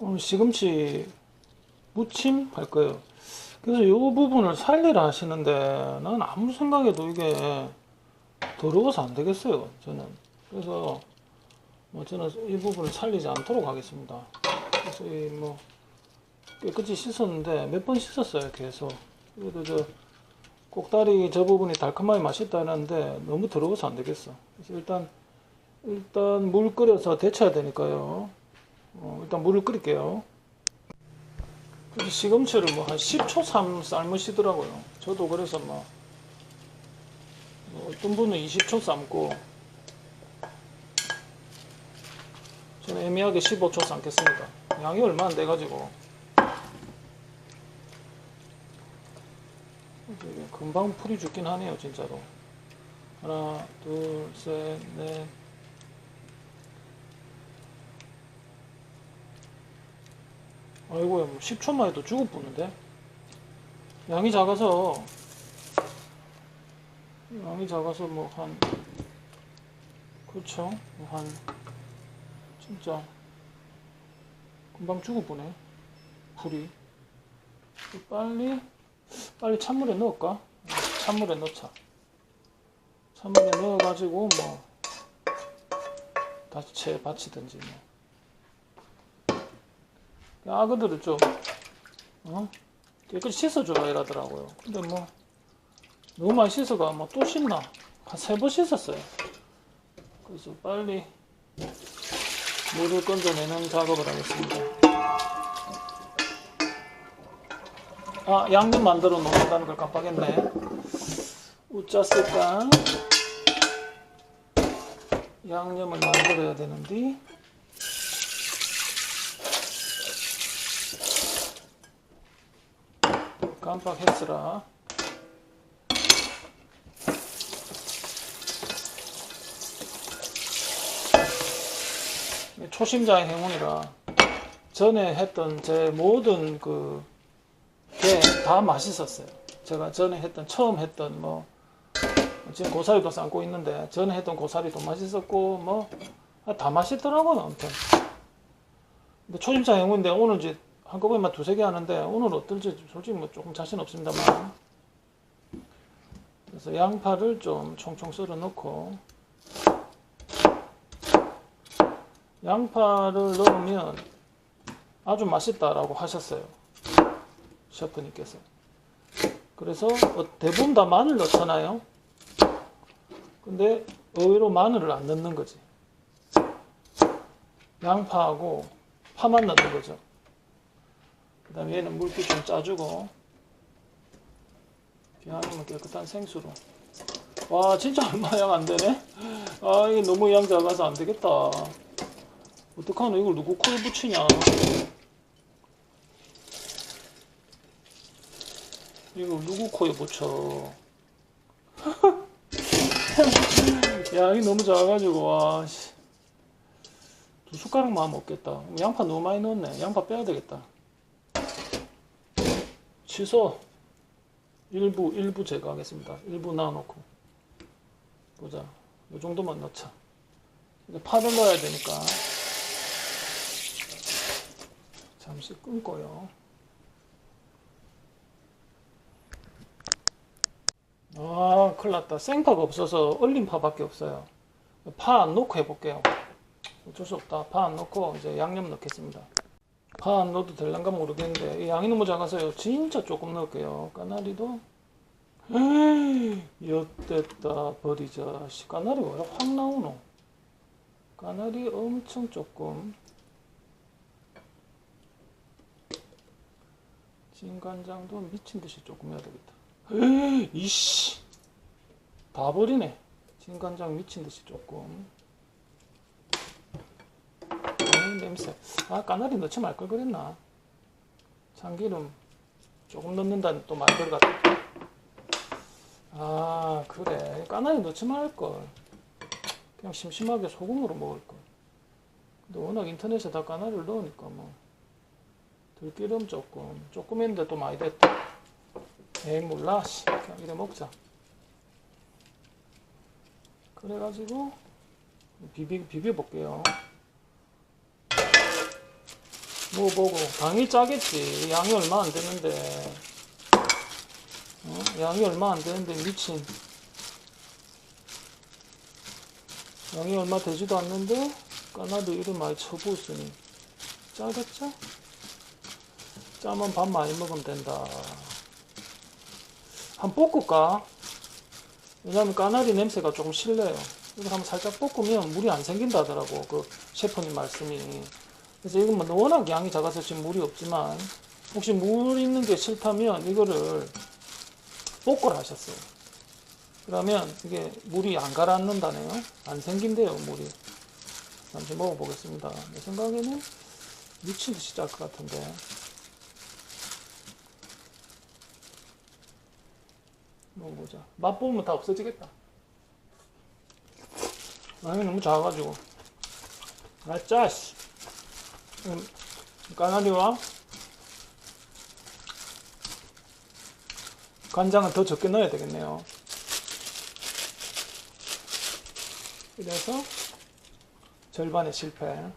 오늘 시금치 무침 할 거예요. 그래서 이 부분을 살리라 하시는데 난 아무 생각해도 이게 더러워서 안 되겠어요. 저는 그래서 뭐 저는 이 부분을 살리지 않도록 하겠습니다. 그래서 이 뭐 깨끗이 씻었는데 몇 번 씻었어요. 계속. 그래도 저 꼭다리 저 부분이 달콤하게 맛있다는데 너무 더러워서 안 되겠어. 그래서 일단 일단 물 끓여서 데쳐야 되니까요. 어, 일단 물을 끓일게요. 시금치를 뭐 한 10초 삶, 삶으시더라고요. 저도 그래서 뭐, 뭐 어떤 분은 20초 삶고 저는 애매하게 15초 삶겠습니다. 양이 얼마 안 돼가지고 금방 풀이 죽긴 하네요, 진짜로. 하나, 둘, 셋, 넷. 아이고야, 뭐 10초만 해도 죽을 뻔는데 양이 작아서, 양이 작아서 뭐 한, 그렇죠. 뭐 한 진짜, 금방 뻔해. 풀이. 빨리, 빨리 찬물에 넣을까? 찬물에 넣자. 찬물에 넣어가지고 뭐 다시 채 받치든지 뭐. 아그들을 좀 어? 깨끗이 씻어줘라 이러더라고요. 근데 뭐 너무 많이 씻어가 뭐 또 씻나? 한 세 번 씻었어요. 그래서 빨리 물을 건져내는 작업을 하겠습니다. 아, 양념 만들어 놓는다는 걸 깜빡했네. 우짜 쓸까? 양념을 만들어야 되는데. 깜빡했으라. 초심자의 행운이라 전에 했던 제 모든 그 게 다 맛있었어요. 제가 전에 했던 처음 했던 뭐 지금 고사리도 삶고 있는데 전에 했던 고사리도 맛있었고 뭐 다 맛있더라고요. 아무튼. 근데 초심자 행운인데 오늘 이제 한꺼번에만 두세 개 하는데 오늘 어떨지 솔직히 뭐 조금 자신 없습니다만 그래서 양파를 좀 총총 썰어 넣고 양파를 넣으면 아주 맛있다라고 하셨어요. 셰프님께서. 그래서 어, 대부분 다 마늘 넣잖아요. 근데 의외로 마늘을 안 넣는 거지. 양파하고 파만 넣는 거죠. 그 다음에 얘는 물기 좀 짜주고 기왕이면 깨끗한 생수로. 와 진짜 얼마 양 안 되네? 아 이게 너무 양 작아서 안 되겠다. 어떡하노? 이걸 누구 코에 붙이냐? 이거 누구 코에 붙여? 양이 너무 작아가지고 와 씨. 두 숟가락만 먹겠다. 양파 너무 많이 넣었네. 양파 빼야 되겠다 취소. 일부 일부 제거하겠습니다. 일부 놔놓고. 보자. 이 정도만 넣자. 이제 파를 넣어야 되니까. 잠시 끊고요. 아 큰일 났다. 생파가 없어서 얼린 파밖에 없어요. 파 안 넣고 해볼게요. 어쩔 수 없다. 파 안 넣고 이제 양념 넣겠습니다 파 안 넣어도 될란가 모르겠는데 이 양이 너무 작아서요. 진짜 조금 넣을게요. 까나리도. 에이, 엿됐다 버리자 씨, 까나리 왜 확 나오노? 까나리 엄청 조금. 진간장도 미친듯이 조금 해야 되겠다. 이씨. 다 버리네. 진간장 미친듯이 조금 냄새 아 까나리 넣지 말 걸 그랬나? 참기름 조금 넣는다는 또 말걸 같아. 아 그래. 까나리 넣지 말걸. 그냥 심심하게 소금으로 먹을걸. 근데 워낙 인터넷에 다 까나리를 넣으니까 뭐. 들기름 조금. 조금 했는데 또 많이 됐다. 에이 몰라. 씨 그냥 이래 먹자. 그래가지고 비비 비벼 볼게요 먹어보고 당연히 짜겠지. 양이 얼마 안 되는데. 어? 양이 얼마 안 되는데 미친. 양이 얼마 되지도 않는데 까나도 이리 많이 쳐부었으니. 짜겠죠? 짜면 밥 많이 먹으면 된다. 한번 볶을까? 왜냐면 까나리 냄새가 조금 실려요. 이걸 한번 살짝 볶으면 물이 안 생긴다 하더라고 그 셰프님 말씀이 그래서 이건 뭐 워낙 양이 작아서 지금 물이 없지만 혹시 물 있는 게 싫다면 이거를 볶으라 하셨어요. 그러면 이게 물이 안 가라앉는다네요. 안 생긴대요 물이. 잠시 먹어보겠습니다. 내 생각에는 미친 듯이 짤 것 같은데. 먹어보자. 맛보면 다 없어지겠다. 양이 너무 작아가지고. 아 짜씨. 음, 까나리와 간장은 더 적게 넣어야 되겠네요. 이래서 절반의 실패.